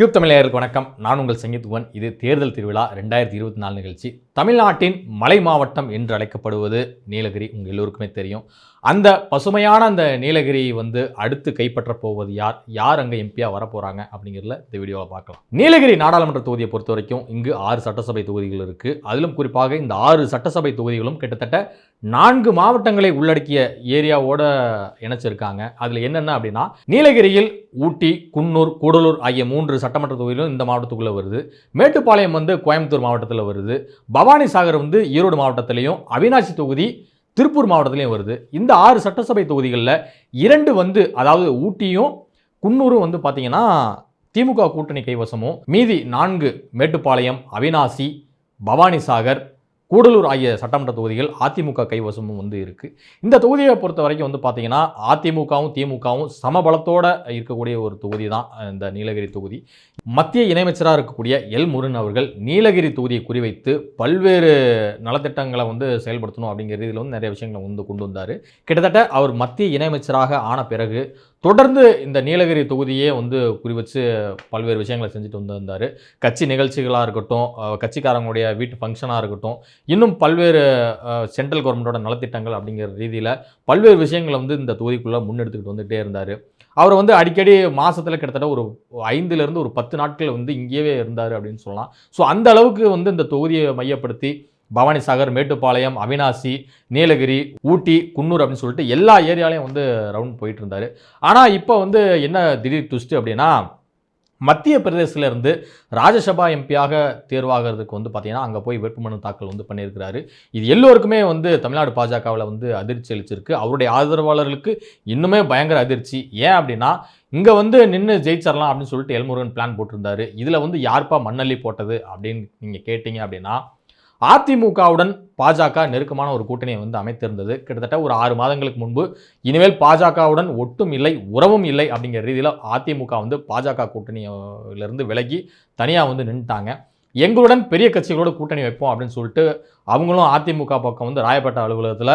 Cube தமிழர்களுக்கு வணக்கம். நான் உங்கள் சங்கீத் சங்கீத்வன் இது தேர்தல் திருவிழா ரெண்டாயிரத்தி இருபத்தி நாலு நிகழ்ச்சி. தமிழ்நாட்டின் மலை மாவட்டம் என்று அழைக்கப்படுவது நீலகிரி உங்கள் எல்லோருக்குமே தெரியும். அந்த பசுமையான அந்த நீலகிரி வந்து அடுத்து கைப்பற்றப் போவது யார்? யார் அங்கே எம்பியாக வரப்போகிறாங்க அப்படிங்கிறதுல இந்த வீடியோவில் பார்க்கலாம். நீலகிரி நாடாளுமன்ற தொகுதியை பொறுத்த வரைக்கும் இங்கு ஆறு சட்டசபை தொகுதிகள் இருக்குது அதிலும் குறிப்பாக இந்த ஆறு சட்டசபை தொகுதிகளும் கிட்டத்தட்ட நான்கு மாவட்டங்களை உள்ளடக்கிய ஏரியாவோட இணைச்சிருக்காங்க. அதில் என்னென்ன அப்படின்னா நீலகிரியில் ஊட்டி குன்னூர் கூடலூர் ஆகிய மூன்று சட்டமன்ற தொகுதிகளும் இந்த மாவட்டத்துக்குள்ளே வருது. மேட்டுப்பாளையம் வந்து கோயம்புத்தூர் மாவட்டத்தில் வருது. பவானி சாகர் வந்து ஈரோடு மாவட்டத்திலையும் அவினாசி தொகுதி திருப்பூர் மாவட்டத்திலையும் வருது. இந்த ஆறு சட்டசபை தொகுதிகளில் இரண்டு வந்து அதாவது ஊட்டியும் குன்னூரும் வந்து பார்த்தீங்கன்னா திமுக கூட்டணி கைவசமும். மீதி நான்கு மேட்டுப்பாளையம் அவினாசி பவானி சாகர் கூடலூர் ஆகிய சட்டமன்ற தொகுதிகள் அதிமுக கைவசமும் வந்து இருக்குது இந்த தொகுதியை பொறுத்த வரைக்கும் வந்து பார்த்திங்கன்னா அதிமுகவும் திமுகவும் சமபலத்தோடு இருக்கக்கூடிய ஒரு தொகுதி தான் இந்த நீலகிரி தொகுதி. மத்திய இணையமைச்சராக இருக்கக்கூடிய எல் முருகன் அவர்கள் நீலகிரி தொகுதியை குறிவைத்து பல்வேறு நலத்திட்டங்களை வந்து செயல்படுத்தணும் அப்படிங்கிற இதில் வந்து நிறைய விஷயங்களை வந்து கொண்டு வந்தார். கிட்டத்தட்ட அவர் மத்திய இணையமைச்சராக ஆன பிறகு தொடர்ந்து இந்த நீலகிரி தொகுதியே வந்து குறிவச்சு பல்வேறு விஷயங்களை செஞ்சுட்டு வந்து கட்சி நிகழ்ச்சிகளாக இருக்கட்டும் கட்சிக்காரங்களுடைய வீட்டு ஃபங்க்ஷனாக இருக்கட்டும் இன்னும் பல்வேறு சென்ட்ரல் கவர்மெண்ட்டோட நலத்திட்டங்கள் அப்படிங்கிற ரீதியில் பல்வேறு விஷயங்களை வந்து இந்த தொகுதிக்குள்ளே முன்னெடுத்துக்கிட்டு வந்துகிட்டே இருந்தார். அவர் வந்து அடிக்கடி மாதத்தில் கிட்டத்தட்ட ஒரு ஐந்துலேருந்து ஒரு பத்து நாட்கள் வந்து இங்கேயே இருந்தார் அப்படின்னு சொல்லலாம். ஸோ அந்த அளவுக்கு வந்து இந்த தொகுதியை மையப்படுத்தி பவானிசாகர் மேட்டுப்பாளையம் அவினாசி நீலகிரி ஊட்டி குன்னூர் அப்படின்னு சொல்லிட்டு எல்லா ஏரியாலையும் வந்து ரவுண்ட் போயிட்டு இருந்தார் ஆனால் இப்போ வந்து என்ன திடீர் துஸ்ட்டு அப்படின்னா மத்திய பிரதேசத்துல இருந்து ராஜ்யசபா எம்பியாக தேர்வாகிறதுக்கு வந்து பார்த்திங்கன்னா அங்கே போய் வேட்புமனு தாக்கல் வந்து பண்ணியிருக்கிறாரு. இது எல்லோருக்குமே வந்து தமிழ்நாடு பாஜகவில் வந்து அதிர்ச்சி அளிச்சிருக்கு. அவருடைய ஆதரவாளர்களுக்கு இன்னுமே பயங்கர அதிர்ச்சி. ஏன் அப்படின்னா இங்கே வந்து நின்று ஜெயிச்சிடலாம் அப்படின்னு சொல்லிட்டு எல்முருகன் பிளான் போட்டிருந்தாரு. இதில் வந்து யார்ப்பா மண்ணள்ளி போட்டது அப்படின்னு நீங்கள் கேட்டிங்க அப்படின்னா அதிமுகவுடன் பாஜக நெருக்கமான ஒரு கூட்டணியை வந்து அமைத்திருந்தது. கிட்டத்தட்ட ஒரு ஆறு மாதங்களுக்கு முன்பு இனிமேல் பாஜகவுடன் ஒட்டும் இல்லை உறவும் இல்லை அப்படிங்கிற ரீதியில் அதிமுக வந்து பாஜக கூட்டணியிலிருந்து விலகி தனியாக வந்து நின்றுட்டாங்க எங்களுடன் பெரிய கட்சிகளோட கூட்டணி வைப்போம் அப்படின்னு சொல்லிட்டு அவங்களும் அதிமுக பக்கம் வந்து ராயப்பேட்டை அலுவலகத்தில்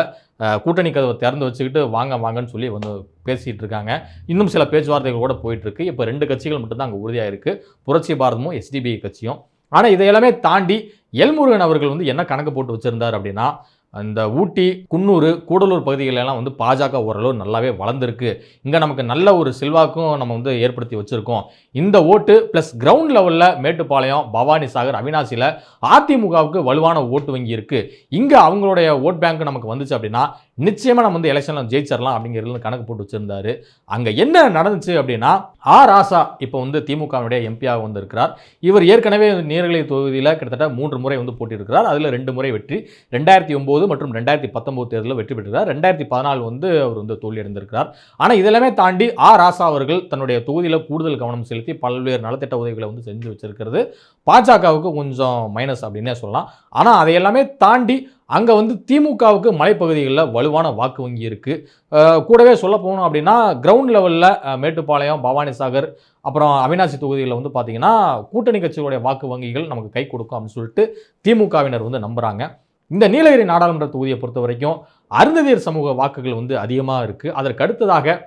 கூட்டணி கதவை திறந்து வச்சுக்கிட்டு வாங்க வாங்கன்னு சொல்லி வந்து பேசிகிட்டு இருக்காங்க. இன்னும் சில பேச்சுவார்த்தைகள் கூட போயிட்டுருக்கு இப்போ ரெண்டு கட்சிகள் மட்டும்தான் அங்கே உறுதியாக இருக்குது புரட்சி பாரதமும் எஸ்டிபிஐ கட்சியும். ஆனால் இதையெல்லாமே தாண்டி எல்முருகன் அவர்கள் வந்து என்ன கணக்கு போட்டு வச்சுருந்தார் அப்படின்னா அந்த ஊட்டி குன்னூர் கூடலூர் பகுதிகளெல்லாம் வந்து பாஜக ஓரளவு நல்லாவே வளர்ந்துருக்கு. இங்கே நமக்கு நல்ல ஒரு செல்வாக்கும் நம்ம வந்து ஏற்படுத்தி வச்சுருக்கோம். இந்த ஓட்டு ப்ளஸ் கிரவுண்ட் லெவலில் மேட்டுப்பாளையம் பவானி சாகர் அவினாசியில் அதிமுகவுக்கு வலுவான ஓட்டு வங்கி இருக்குது இங்கே அவங்களுடைய ஓட் பேங்க் நமக்கு வந்துச்சு அப்படின்னா நிச்சயமாக நம்ம வந்து எலெக்ஷனில் ஜெயிச்சிடலாம் அப்படிங்கிறது கணக்கு போட்டு வச்சுருந்தாரு. அங்கே என்ன நடந்துச்சு அப்படின்னா ஆ ராசா இப்போ வந்து திமுகவினுடைய எம்பியாக வந்திருக்கிறார். இவர் ஏற்கனவே நீர்நிலை தொகுதியில் கிட்டத்தட்ட மூன்று முறை வந்து போட்டியிருக்கிறார் அதில் ரெண்டு முறை வெற்றி. ரெண்டாயிரத்தி ஒம்பது மற்றும் ரெண்டாயிரத்தி பத்தொம்போது தேர்தலில் வெற்றி பெற்றிருக்கிறார். ரெண்டாயிரத்தி பதினாலு வந்து அவர் வந்து தோல்வி அடைந்திருக்கிறார். ஆனால் இதெல்லாமே தாண்டி ஆ ராசா அவர்கள் தன்னுடைய தொகுதியில் கூடுதல் கவனம் செலுத்தி பல்வேறு நலத்திட்ட உதவிகளை வந்து செஞ்சு வச்சிருக்கிறது. பாஜகவுக்கு கொஞ்சம் மைனஸ் அப்படின்னே சொல்லலாம். ஆனால் அதையெல்லாமே தாண்டி அங்கே வந்து திமுகவுக்கு மலைப்பகுதிகளில் வலுவான வாக்கு வங்கி இருக்குது கூடவே சொல்ல போகணும் அப்படின்னா கிரவுண்ட் லெவலில் மேட்டுப்பாளையம் பவானி சாகர் அப்புறம் அவினாசி தொகுதிகளில் வந்து பார்த்திங்கன்னா கூட்டணி கட்சிகளுடைய வாக்கு வங்கிகள் நமக்கு கை கொடுக்கும் அப்படின்னு சொல்லிட்டு திமுகவினர் வந்து நம்புகிறாங்க இந்த நீலகிரி நாடாளுமன்ற தொகுதியை பொறுத்த வரைக்கும் அருந்ததியர் சமூக வாக்குகள் வந்து அதிகமாக இருக்குது அதற்கு அடுத்ததாக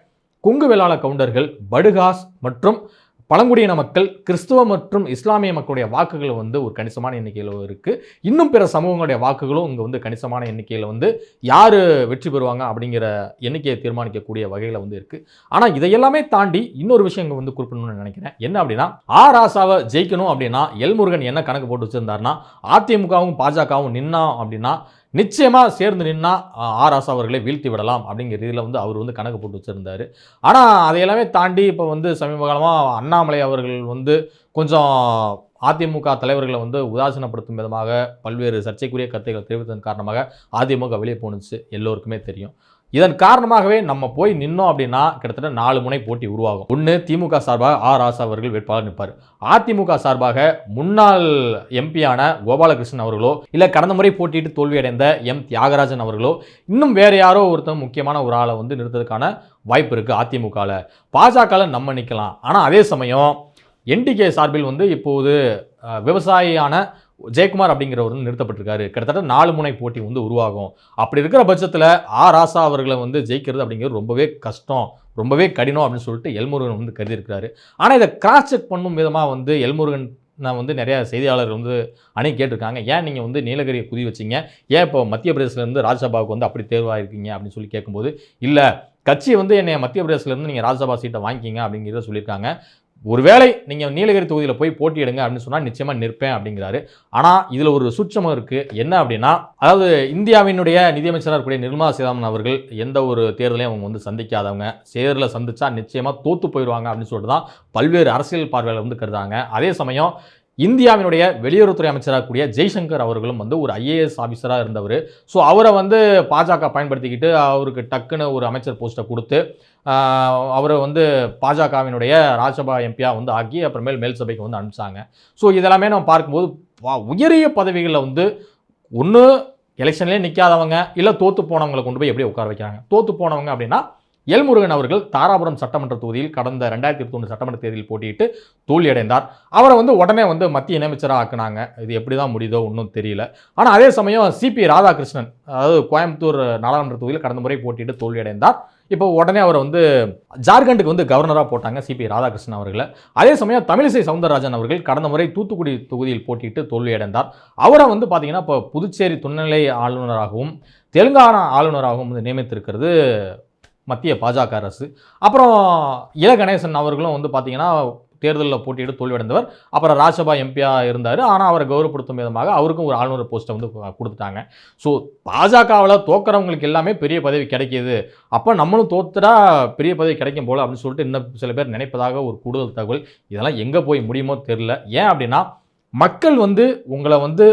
கொங்கு வேளாள கவுண்டர்கள் படுகாஸ் மற்றும் பழங்குடியின மக்கள் கிறிஸ்துவ மற்றும் இஸ்லாமிய மக்களுடைய வாக்குகள் வந்து ஒரு கணிசமான எண்ணிக்கையில் இருக்குது இன்னும் பிற சமூகங்களுடைய வாக்குகளும் இங்கே வந்து கணிசமான எண்ணிக்கையில் வந்து யார் வெற்றி பெறுவாங்க அப்படிங்கிற எண்ணிக்கையை தீர்மானிக்கக்கூடிய வகையில் வந்து இருக்குது ஆனால் இதையெல்லாமே தாண்டி இன்னொரு விஷயம் இங்கே வந்து குறிப்பிடணும்னு நினைக்கிறேன். என்ன அப்படின்னா ஆ ராசாவை ஜெயிக்கணும் அப்படின்னா எல்முருகன் என்ன கணக்கு போட்டு வச்சிருந்தாருன்னா அதிமுகவும் பாஜகவும் நின்னா அப்படின்னா நிச்சயமாக சேர்ந்து நின்னா ஆராசா அவர்களை வீழ்த்தி விடலாம் அப்படிங்கிற இதில் வந்து அவர் வந்து கணக்கு போட்டு வச்சுருந்தார். ஆனால் அதையெல்லாமே தாண்டி இப்போ வந்து சமீப காலமாக அண்ணாமலை அவர்கள் வந்து கொஞ்சம் அதிமுக தலைவர்களை வந்து உதாசீனப்படுத்தும் விதமாக பல்வேறு சர்ச்சைக்குரிய கருத்துக்கள் தெரிவித்ததன் காரணமாக அதிமுக வெளியே போணுச்சு. எல்லோருக்குமே தெரியும். இதன் காரணமாகவே நம்ம போய் நின்னோம் அப்படின்னா கிட்டத்தட்ட நாலு முனை போட்டி உருவாகும். ஒன்று திமுக சார்பாக ஆ ராசா அவர்கள் வேட்பாளர் நிற்பார். அதிமுக சார்பாக முன்னாள் எம்பியான கோபாலகிருஷ்ணன் அவர்களோ இல்லை கடந்த முறை போட்டியிட்டு தோல்வியடைந்த எம் தியாகராஜன் அவர்களோ இன்னும் வேறு யாரோ ஒருத்தர் முக்கியமான ஒரு ஆளை வந்து நிறுத்துறதுக்கான வாய்ப்பு இருக்குது அதிமுகவில் பாஜகவில் நம்ம நிற்கலாம் ஆனால் அதே சமயம் என்டிகே சார்பில் வந்து இப்போது விவசாயியான ஜெயக்குமார் அப்படிங்கிறவர் வந்து நிறுத்தப்பட்டிருக்காரு. கிட்டத்தட்ட நாலு முனை போட்டி வந்து உருவாகும். அப்படி இருக்கிற பட்சத்தில் ஆ. ராசா அவர்களை வந்து ஜெயிக்கிறது அப்படிங்கிறது ரொம்பவே கஷ்டம். ரொம்பவே கடினம் அப்படின்னு சொல்லிட்டு எல்முருகன் வந்து கருதியிருக்கிறாரு. ஆனால் இதை கிராஸ் செக் பண்ணும் விதமாக வந்து எல்முருகன் நான் வந்து நிறையா செய்தியாளர் வந்து அணி கேட்டிருக்காங்க. ஏன் நீங்கள் வந்து நீலகிரியை குதி வச்சீங்க? ஏன் இப்போ மத்திய பிரதேசிலேருந்து ராஜ்யசபாவுக்கு வந்து அப்படி தேர்வாயிருக்கீங்க அப்படின்னு சொல்லி கேட்கும்போது இல்லை கட்சி வந்து என்னை மத்திய பிரதேசிலேருந்து நீங்கள் ராஜ்யசபா சீட்டை வாங்கிக்கிங்க அப்படிங்கிறத சொல்லியிருக்காங்க. ஒருவேளை நீங்கள் நீலகிரி தொகுதியில் போய் போட்டியிடுங்க அப்படின்னு சொன்னால் நிச்சயமாக நிற்பேன் அப்படிங்கிறாரு. ஆனால் இதில் ஒரு சூட்சமம் இருக்குது என்ன அப்படின்னா அதாவது இந்தியாவினுடைய நிதியமைச்சராக இருக்கக்கூடிய நிர்மலா சீதாராமன் அவர்கள் எந்த ஒரு தேர்தலையும் அவங்க வந்து சந்திக்காதவங்க. சேரில் சந்தித்தா நிச்சயமாக தோற்று போயிடுவாங்க அப்படின்னு சொல்லிட்டு தான் பல்வேறு அரசியல் பார்வையில் வந்து கருதாங்க அதே சமயம் இந்தியாவினுடைய வெளியுறவுத்துறை அமைச்சராக கூடிய ஜெய்சங்கர் அவர்களும் வந்து ஒரு ஐஏஎஸ் ஆஃபீஸராக இருந்தவர். ஸோ அவரை வந்து பாஜக பயன்படுத்திக்கிட்டு அவருக்கு டக்குன்னு ஒரு அமைச்சர் போஸ்ட்டை கொடுத்து அவரை வந்து பாஜகவினுடைய ராஜ்யசபா எம்பியாக வந்து ஆக்கி அப்புறமேல் மேல் சபைக்கு வந்து அனுப்பிச்சாங்க. ஸோ இதெல்லாமே நம்ம பார்க்கும்போது உயரிய பதவிகளில் வந்து ஒன்று எலெக்ஷன்லேயே நிற்காதவங்க இல்லை தோற்று போனவங்களை கொண்டு போய் எப்படி உட்கார வைக்கிறாங்க? தோற்று போனவங்க அப்படின்னா எல்முருகன் அவர்கள் தாராபுரம் சட்டமன்ற தொகுதியில் கடந்த ரெண்டாயிரத்தி இருபத்தொன்று சட்டமன்ற தேர்தலில் போட்டியிட்டு தோல்வியடைந்தார். அவரை வந்து உடனே வந்து மத்திய இணையமைச்சராக ஆக்குனாங்க. இது எப்படி தான் முடியுதோ ஒன்றும் தெரியல. ஆனால் அதே சமயம் சிபி ராதாகிருஷ்ணன் அதாவது கோயம்புத்தூர் நாடாளுமன்ற தொகுதியில் கடந்த முறை போட்டியிட்டு தோல்வியடைந்தார். இப்போ உடனே அவர் வந்து ஜார்க்கண்டுக்கு வந்து கவர்னராக போட்டாங்க சிபி ராதாகிருஷ்ணன் அவர்களை. அதே சமயம் தமிழிசை சவுந்தரராஜன் அவர்கள் கடந்த முறை தூத்துக்குடி தொகுதியில் போட்டியிட்டு தோல்வியடைந்தார். அவரை வந்து பார்த்தீங்கன்னா இப்போ புதுச்சேரி துணைநிலை ஆளுநராகவும் தெலுங்கானா ஆளுநராகவும் வந்து நியமித்திருக்கிறது மத்திய பாஜக அரசு. அப்புறம் இல கணேசன் அவர்களும் வந்து பார்த்தீங்கன்னா தேர்தலில் போட்டியிட்டு தோல்வியடைந்தவர். அப்புறம் ராஜ்யசபா எம்பியாக இருந்தார். ஆனால் அவரை கௌரவப்படுத்தும் விதமாக அவருக்கும் ஒரு ஆளுநர் போஸ்ட்டை வந்து கொடுத்துட்டாங்க. ஸோ பாஜகவில் தோக்கிறவங்களுக்கு எல்லாமே பெரிய பதவி கிடைக்கிது. அப்போ நம்மளும் தோத்துட்டா பெரிய பதவி கிடைக்கும் போல அப்படின்னு சொல்லிட்டு இன்னும் சில பேர் நினைப்பதாக ஒரு கூடுதல் தகவல். இதெல்லாம் எங்கே போய் முடியுமோ தெரில ஏன் அப்படின்னா மக்கள் வந்து உங்களை வந்து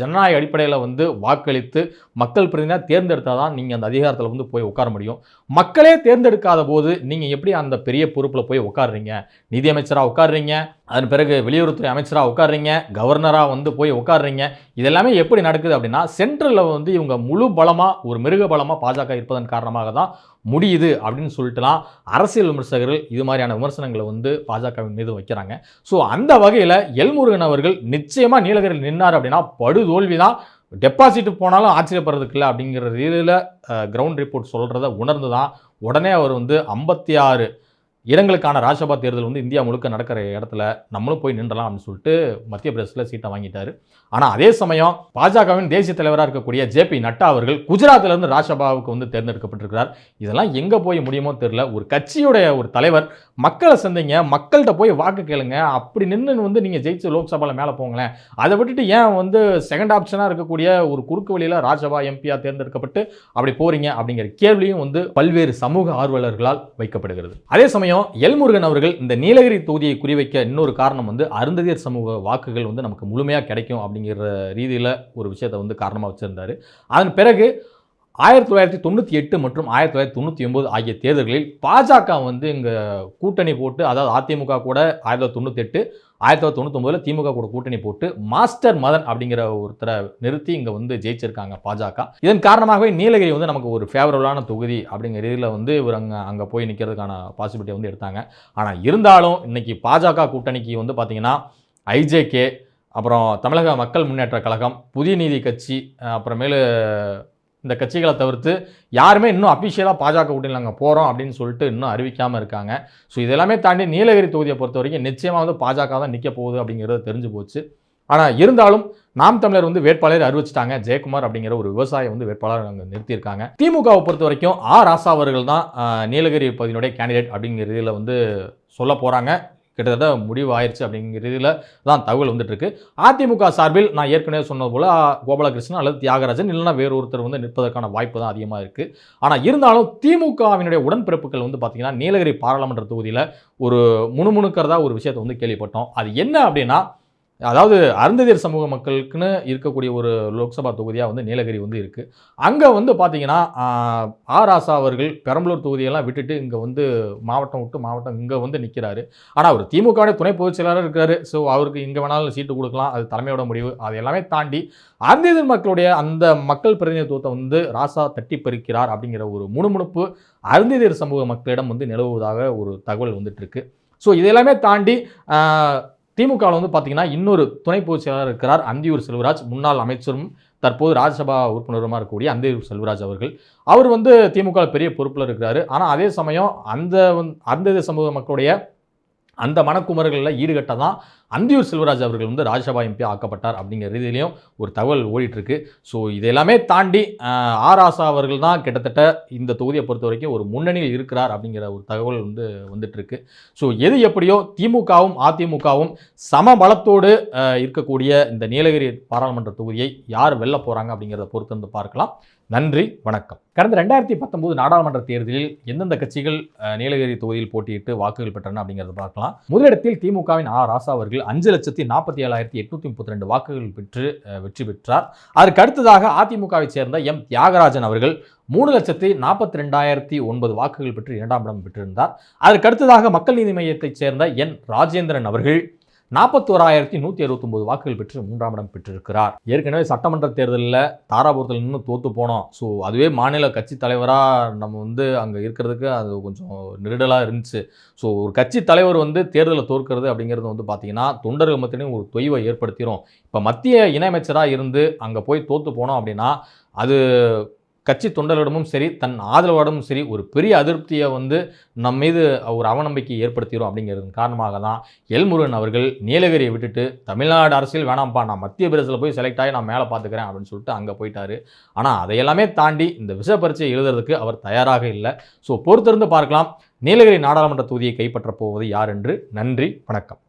ஜனநாயக அடிப்படையில் வந்து வாக்களித்து மக்கள் பிரதிநிதியாக தேர்ந்தெடுத்தால் தான் நீங்கள் அந்த அதிகாரத்தில் வந்து போய் உட்கார முடியும். மக்களே தேர்ந்தெடுக்காத போது நீங்கள் எப்படி அந்த பெரிய பொறுப்பில் போய் உட்காருறீங்க நிதியமைச்சராக உட்காருறீங்க அதன் பிறகு வெளியுறவுத்துறை அமைச்சராக உட்காருறீங்க கவர்னராக வந்து போய் உட்காருறீங்க இதெல்லாமே எப்படி நடக்குது அப்படின்னா சென்ட்ரலில் வந்து இவங்க முழு பலமாக ஒரு மிருக பலமாக பாஜக இருப்பதன் காரணமாக தான் முடியுது அப்படின்னு சொல்லிட்டுலாம் அரசியல் விமர்சகர்கள் இது மாதிரியான விமர்சனங்களை வந்து பாஜகவின் மீது வைக்கிறாங்க. ஸோ அந்த வகையில் எல்முருகன் அவர்கள் நிச்சயமாக நீலகிரியில் நின்னார் அப்படின்னா படுதோல்வி தான் டெபாசிட் போனாலும் ஆச்சரியப்படுறதுக்கு இல்லை அப்படிங்கிற ரீதியில் கிரவுண்ட் ரிப்போர்ட் சொல்கிறத உணர்ந்து தான் உடனே அவர் வந்து ஐம்பத்தி ஆறு இடங்களுக்கான ராஜ்யசபா தேர்தல் வந்து இந்தியா முழுக்க நடக்கிற இடத்துல நம்மளும் போய் நின்றலாம் அப்படின்னு சொல்லிட்டு மத்திய பிரதேசத்தில் சீட்டை வாங்கிட்டார். ஆனால் அதே சமயம் பாஜகவின் தேசிய தலைவராக இருக்கக்கூடிய ஜேபி நட்டா அவர்கள் குஜராத்திலிருந்து ராஜ்யசபாவுக்கு வந்து தேர்ந்தெடுக்கப்பட்டிருக்கிறார். இதெல்லாம் எங்கே போய் முடியுமோ தெரில ஒரு கட்சியுடைய ஒரு தலைவர் மக்களை சந்திங்க மக்கள்கிட்ட போய் வாக்கு கேளுங்க அப்படி நின்று வந்து நீங்கள் ஜெயிச்சு லோக்சபாவில் மேலே போங்களேன். அதை விட்டுட்டு ஏன் வந்து செகண்ட் ஆப்ஷனாக இருக்கக்கூடிய ஒரு குறுக்கு வழியில் ராஜ்யசபா எம்பியாக தேர்ந்தெடுக்கப்பட்டு அப்படி போகிறீங்க அப்படிங்கிற கேள்வியும் வந்து பல்வேறு சமூக ஆர்வலர்களால் வைக்கப்படுகிறது. அதே சமயம் எல்முருகன் அவர்கள் இந்த நீலகிரி தொகுதியை குறிவைக்க இன்னொரு காரணம் வந்து அருந்ததியர் சமூக வாக்குகள் வந்து நமக்கு முழுமையாக கிடைக்கும் அப்படிங்கிற ரீதியில் ஒரு விஷயத்தை வந்து காரணமாக வச்சுருந்தார். அதன் பிறகு ஆயிரத்தி தொள்ளாயிரத்தி தொண்ணூற்றி எட்டு மற்றும் ஆயிரத்தி தொள்ளாயிரத்தி தொண்ணூற்றி ஒம்பது ஆகிய தேர்தல்களில் பாஜக வந்து இங்கே கூட்டணி போட்டு அதாவது அதிமுக கூட ஆயிரத்தி தொள்ளாயிரத்தி தொண்ணூற்றி எட்டு ஆயிரத்தி தொள்ளாயிரத்தி தொண்ணூத்தொம்பதில் திமுக கூட கூட்டணி போட்டு மாஸ்டர் மதன் அப்படிங்கிற ஒருத்தரை நிறுத்தி இங்கே வந்து ஜெயிச்சிருக்காங்க பாஜக. இதன் காரணமாகவே நீலகிரி வந்து நமக்கு ஒரு ஃபேவரபுளான தொகுதி அப்படிங்கிற இதில் வந்து இவர் அங்கே அங்கே போய் நிற்கிறதுக்கான பாசிபிலிட்டி வந்து எடுத்தாங்க. ஆனால் இருந்தாலும் இன்னைக்கு பாஜக கூட்டணிக்கு வந்து பார்த்திங்கன்னா ஐஜேகே அப்புறம் தமிழக மக்கள் முன்னேற்ற கழகம் புதிய நீதி கட்சி அப்புறமேலு இந்த கட்சிகளை தவிர்த்து யாருமே இன்னும் அஃபிஷியலாக பாஜக கூட்டணி நாங்கள் போகிறோம் அப்படின்னு சொல்லிட்டு இன்னும் அறிவிக்காமல் இருக்காங்க. ஸோ இதெல்லாமே தாண்டி நீலகிரி தொகுதியை பொறுத்த வரைக்கும் நிச்சயமாக வந்து பாஜக தான் நிற்க போகுது அப்படிங்கிறது தெரிஞ்சு போச்சு. ஆனால் இருந்தாலும் நாம் தமிழர் வந்து வேட்பாளர் அறிவிச்சிட்டாங்க. ஜெயக்குமார் அப்படிங்கிற ஒரு விவசாயி வந்து வேட்பாளர் அங்கே நிறுத்தியிருக்காங்க. திமுகவை பொறுத்த வரைக்கும் ஆ ராசா அவர்கள் தான் நீலகிரி பகுதியினுடைய கேண்டிடேட் அப்படிங்கிற இதில் வந்து சொல்ல போகிறாங்க கிட்டத்தட்ட முடிவு ஆயிடுச்சு அப்படிங்கிற இதில் தான் தகவல் வந்துட்டுருக்கு. அதிமுக சார்பில் நான் ஏற்கனவே சொன்னது போல் கோபாலகிருஷ்ணன் அல்லது தியாகராஜன் இல்லைன்னா வேறு ஒருத்தர் வந்து நிற்பதற்கான வாய்ப்பு தான் அதிகமாக இருக்குது ஆனால் இருந்தாலும் திமுகவினுடைய உடன்பிறப்புகள் வந்து பார்த்திங்கன்னா நீலகிரி பாராளுமன்ற தொகுதியில் ஒரு முணுமுணுக்கிறதா ஒரு விஷயத்தை வந்து கேள்விப்பட்டோம். அது என்ன அப்படின்னா அதாவது அருந்ததியர் சமூக மக்களுக்குன்னு இருக்கக்கூடிய ஒரு லோக்சபா தொகுதியாக வந்து நீலகிரி வந்து இருக்குது அங்கே வந்து பார்த்திங்கன்னா ஆர் ஆசா ராசா அவர்கள் பெரம்பலூர் தொகுதியெல்லாம் விட்டுட்டு இங்கே வந்து மாவட்டம் விட்டு மாவட்டம் இங்கே வந்து நிற்கிறாரு ஆனால் அவர் திமுகவுடைய துணை பொதுச் செயலாளர் இருக்காரு. ஸோ அவருக்கு இங்கே வேணாலும் சீட்டு கொடுக்கலாம். அது தலைமையோட முடிவு. அது எல்லாமே தாண்டி அருந்ததியர் மக்களுடைய அந்த மக்கள் பிரதிநிதித்துவத்தை வந்து ராசா தட்டி பறிக்கிறார் அப்படிங்கிற ஒரு முணுமுணுப்பு அருந்ததியர் சமூக மக்களிடம் வந்து நிலவுவதாக ஒரு தகவல் வந்துட்டு இருக்கு. ஸோ இதெல்லாமே தாண்டி திமுகவில் வந்து பார்த்தீங்கன்னா இன்னொரு துணை பொதுச் செயலாளர் இருக்கிறார் அந்தியூர் செல்வராஜ். முன்னாள் அமைச்சரும் தற்போது ராஜ்யசபா உறுப்பினருமா இருக்கக்கூடிய அந்தியூர் செல்வராஜ் அவர்கள். அவர் வந்து திமுக பெரிய பொறுப்பில் இருக்கிறாரு. ஆனால் அதே சமயம் அந்த அந்த சமூக மக்களுடைய அந்த மனக்குமர்களில் ஈடுகட்ட தான் அந்தியூர் செல்வராஜ் அவர்கள் வந்து ராஜ்யசபா எம்பி ஆக்கப்பட்டார் அப்படிங்கிற ரீதியிலையும் ஒரு தகவல் ஓடிட்டுருக்கு. ஸோ இதெல்லாமே தாண்டி ஆர் ஆசா அவர்கள் தான் கிட்டத்தட்ட இந்த தொகுதியை பொறுத்த வரைக்கும் ஒரு முன்னணியில் இருக்கிறார் அப்படிங்கிற ஒரு தகவல் வந்து வந்துட்டுருக்கு. ஸோ எது எப்படியோ திமுகவும் அதிமுகவும் சம பலத்தோடு இருக்கக்கூடிய இந்த நீலகிரி பாராளுமன்ற தொகுதியை யார் வெல்ல போகிறாங்க அப்படிங்கிறத பொறுத்து வந்து பார்க்கலாம். நன்றி வணக்கம். கடந்த ரெண்டாயிரத்தி பத்தொன்பது நாடாளுமன்ற தேர்தலில் எந்தெந்த கட்சிகள் நீலகிரி தொகுதியில் போட்டியிட்டு வாக்குகள் பெற்றன அப்படிங்கிறத பார்க்கலாம். முதலிடத்தில் திமுகவின் ஆர் ராசா அவர்கள் அஞ்சு லட்சத்தி நாற்பத்தி ஏழாயிரத்தி எட்நூத்தி முப்பத்தி ரெண்டு வாக்குகள் பெற்று வெற்றி பெற்றார். அதற்கு அடுத்ததாக அதிமுகவை சேர்ந்த எம். தியாகராஜன் அவர்கள் மூணு லட்சத்தி நாற்பத்தி ரெண்டாயிரத்தி ஒன்பது வாக்குகள் பெற்று இரண்டாம் இடம் பெற்றிருந்தார். அதற்கு அடுத்ததாக மக்கள் நீதி மையத்தைச் சேர்ந்த என். ராஜேந்திரன் அவர்கள் நாற்பத்தோராயிரத்தி நூற்றி அறுபத்தொம்போது வாக்குகள் பெற்று மூன்றாம் இடம் பெற்றிருக்கிறார். ஏற்கனவே சட்டமன்ற தேர்தலில் தாராபுரத்தில் இன்னும் தோற்று போனோம். ஸோ அதுவே மாநில கட்சி தலைவராக நம்ம வந்து அங்கே இருக்கிறதுக்கு அது கொஞ்சம் நெருடலாக இருந்துச்சு. ஸோ ஒரு கட்சி தலைவர் வந்து தேர்தலில் தோற்கிறது அப்படிங்கிறது வந்து பார்த்திங்கன்னா தொண்டர்கள் மத்தியும் ஒரு தொய்வை ஏற்படுத்திடும் இப்போ மத்திய இணையமைச்சராக இருந்து அங்கே போய் தோற்று போனோம் அப்படின்னா அது கட்சி தொண்டர்களிடமும் சரி தன் ஆதரவாளரும் சரி ஒரு பெரிய அதிருப்தியை வந்து நம் மீது ஒரு அவநம்பிக்கை ஏற்படுத்திடும் அப்படிங்கிறது காரணமாக தான் எல்முருகன் அவர்கள் நீலகிரியை விட்டுட்டு தமிழ்நாடு அரசியல் வேணாம்ப்பா நான் மத்திய பிரதேசத்தில் போய் செலக்ட் ஆகி நான் மேலே பார்த்துக்கிறேன் அப்படின்னு சொல்லிட்டு அங்கே போயிட்டாரு. ஆனால் அதையெல்லாமே தாண்டி இந்த விஷ பரீட்சை எழுதுறதுக்கு அவர் தயாராக இல்லை. ஸோ பொறுத்திருந்து பார்க்கலாம். நீலகிரி நாடாளுமன்ற தொகுதியை கைப்பற்றப் போவது யார் என்று? நன்றி வணக்கம்.